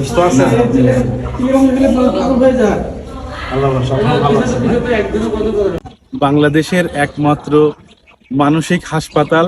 সুস্থ আছে? বাংলাদেশের একমাত্র মানসিক হাসপাতাল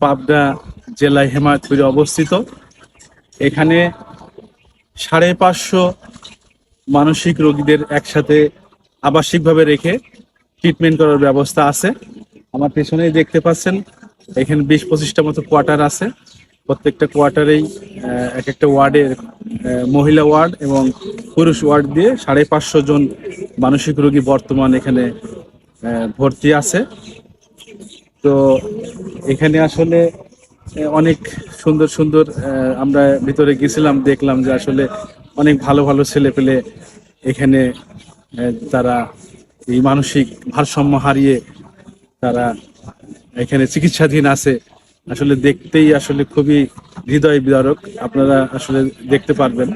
পাবনা জেলায় হেমায়তপুরে অবস্থিত। এখানে সাড়ে পাঁচশো মানসিক রোগীদের একসাথে আবাসিকভাবে রেখে ট্রিটমেন্ট করার ব্যবস্থা আছে। আমার পেছনেই দেখতে পাচ্ছেন, এখানে বিশ পঁচিশটা মতো কোয়ার্টার আছে। প্রত্যেকটা কোয়ার্টারেই এক একটা ওয়ার্ডের মহিলা ওয়ার্ড এবং পুরুষ ওয়ার্ড দিয়ে সাড়ে পাঁচশো জন মানসিক রোগী বর্তমান এখানে ভর্তি আছে। তো এখানে আসলে অনেক সুন্দর সুন্দর আমরা ভিতরে গেছিলাম, দেখলাম যে আসলে অনেক ভালো ভালো ছেলে পেলে এখানে তারা এই মানসিক ভারসাম্য হারিয়ে তারা এখানে চিকিৎসাধীন আছে। আসলে দেখতেই আসলে খুবই হৃদয় বিদারক। আপনারা আসলে দেখতে পারবেন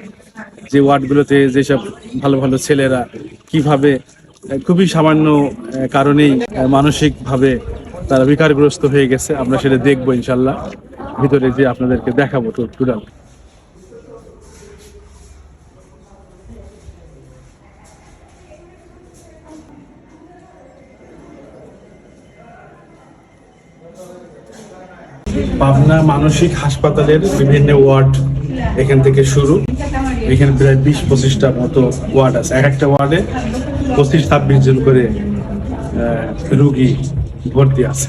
যে ওয়ার্ডগুলোতে যেসব ভালো ভালো ছেলেরা কীভাবে, খুবই সামান্য কারণেই মানসিকভাবে তারা বিকারগ্রস্ত হয়ে গেছে। আমরা সেটা দেখব ইনশাল্লাহ। ভিতরে যে আপনাদেরকে দেখাবো টোটাল। পাবনা মানসিক হাসপাতালের বিভিন্ন ওয়ার্ড এখান থেকে শুরু। এখানে প্রায় বিশ, পঁচিশটা মতো ওয়ার্ড আছে। এক একটা ওয়ার্ডে পঁচিশ, ছাব্বিশ জন করে রুগী ভর্তি আছে।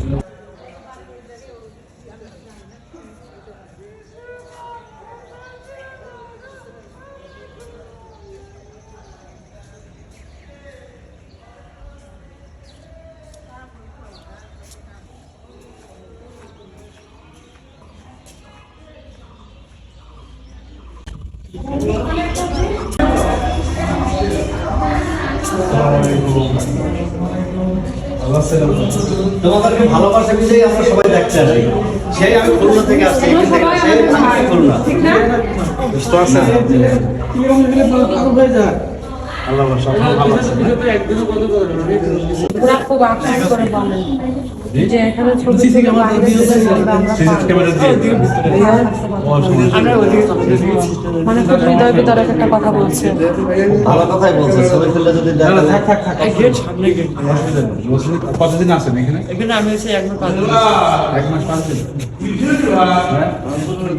তোমাদেরকে ভালোবাসা দিলেই আমরা সবাই দেখতে আসি। সেই আমি খুলনা থেকে আসছি খুলনা। আল্লাহ ভরসা, ভালো আছেন খুব আগ্রহ করে মানে খুব হৃদয় বিতরক একটা কথা বলছে। ভালো কথাই বলছে। ছবি তুললে যদি। কতদিন আছেন এখানে? এখানে আমি এসে এক মাস এক মাস পাঁচ দিন। হ্যাঁ?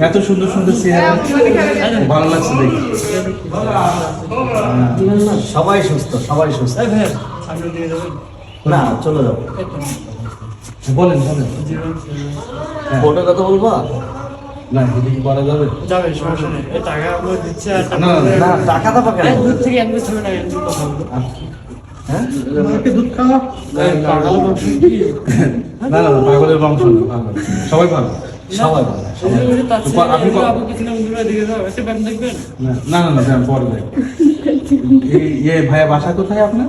এত সুন্দর সুন্দর চেহারা ভালো লাগছে দেখি সবাই সুস্থ সবাই সুস্থ। না চলে যাও বলেন বলেন ফটো কত বলবা না এটা কি করা যাবে যাবে, সমস্যা নেই। টাকা আমরা দিচ্ছি আর না, না, টাকা দেবো কেন দূর থেকে একবার ছবি না, কথা বলব। হ্যাঁ না না না পাগলের বংশ সবাই ভালো সবাই ভালো আপনি পরে ইয়ে ভাইয়া বাসা কোথায় আপনার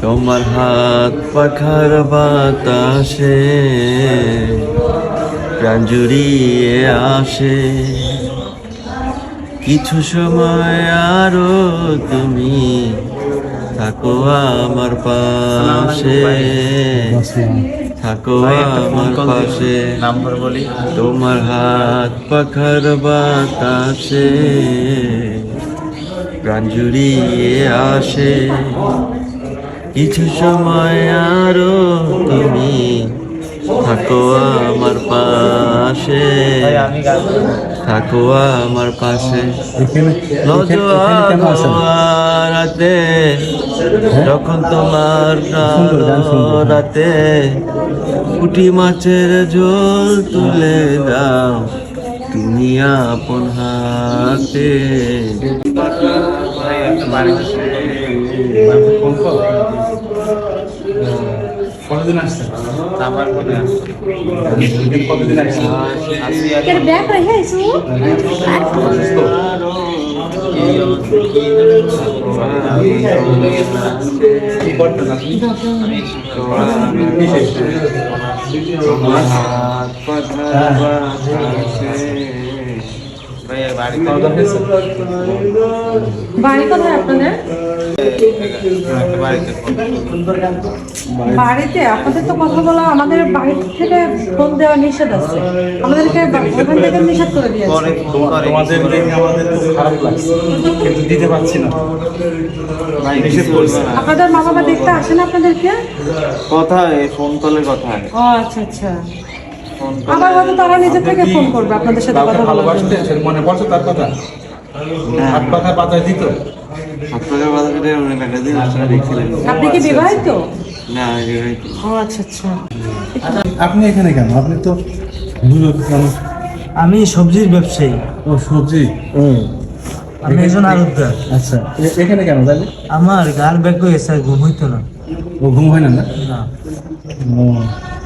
তোমার হাত পাখার বাতাসে প্রাণ জুড়িয়ে আসে। কিছু সময় আরও তুমি থাকো আমার পাশে। থাকো আমার পাশে। নাম্বার বলি। তোমার হাত পাখার বাতাসে প্রাণ জুড়িয়ে আসে। কিছু সময় আরও তুমি থাকো আমার পাশে থাকো আমার পাশে রাতে, যখন তোমার। রাতে পুটি মাছের ঝোল তুলে দাও, তুমি আপন হাতে কতদিন আসছেন কতদিন আসছেন কেন ব্যাগ রেখে আইছো কি করতেন আপনি খাওয়া দাওয়া বাড়ি কোথায় আপনাদের? বাড়িতে? আপনাদের তো কথা বলা আমাদের বাড়ি থেকে ফোন দেওয়া নিষেধ আছে। আমাদেরকে ওখান থেকে নিষেধ করে দিয়েছে। তোমাদের আমাদের খারাপ লাগছে কিন্তু দিতে পারছি না। আপনাদের মা বাবা দেখতে আসেন আপনাদেরকে? কথা ফোন কলের কথা ও আচ্ছা আচ্ছা। আবার হয়তো তারা নিজে থেকে ফোন করবে আপনাদের সাথে কথা মনে পড়ছে তার কথা? হাত পাখায় পাতায় দিত? আপনি কি বিবাহিত? ও আচ্ছা আচ্ছা। আপনি এখানে কেন? আপনি তো আমি সবজির ব্যবসায়ী। ও সবজি? আমি একজন আরবদার। আচ্ছা। এখানে কেন তাহলে? আমার গার ব্যাগ হয়ে গেছে ঘুম হইতো না। ও ঘুম হয় না না?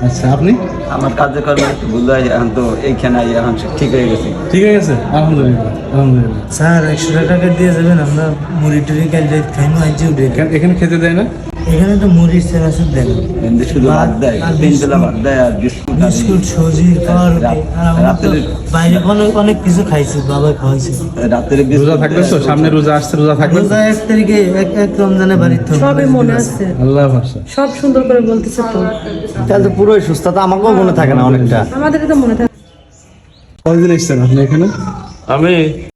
আচ্ছা আপনি? আমার কার্যক্রম একটু ভুল হয় এখন তো এইখানে আই এখন ঠিক হয়ে গেছে। ঠিক হয়ে গেছে? আলহামদুলিল্লাহ আলহামদুলিল্লাহ। স্যার একশো টাকা দিয়ে যাবেন আমরা মুড়ি টুড়ি কাল রাত খাইনো আজ উঠে এখানে খেতে দেয় না? এখানে তো মুড়ি সেরাসুর দেন। এমনি শুধু ভাত দেয়। ভাত দেয় আর বিস্কুট রাত্রে- বাইরে অনেক অনেক কিছু খাইছি বাবা খাওয়াইছে। রাত্রে রোজা থাকবে তো? সামনে রোজা আসছে রোজা থাকবে? রোজা এক তারিখে এক এক রমজানে বাড়িতে সবই মনে আছে। আল্লাহ ভরসা সব সুন্দর করে বলতেছে তো। তাহলে তো পুরোই সুস্থ তা আমাকেও মনে থাকে না অনেকটা। আমাদের তো মনে থাকে। কতদিন এসছেন আপনি এখানে? আমি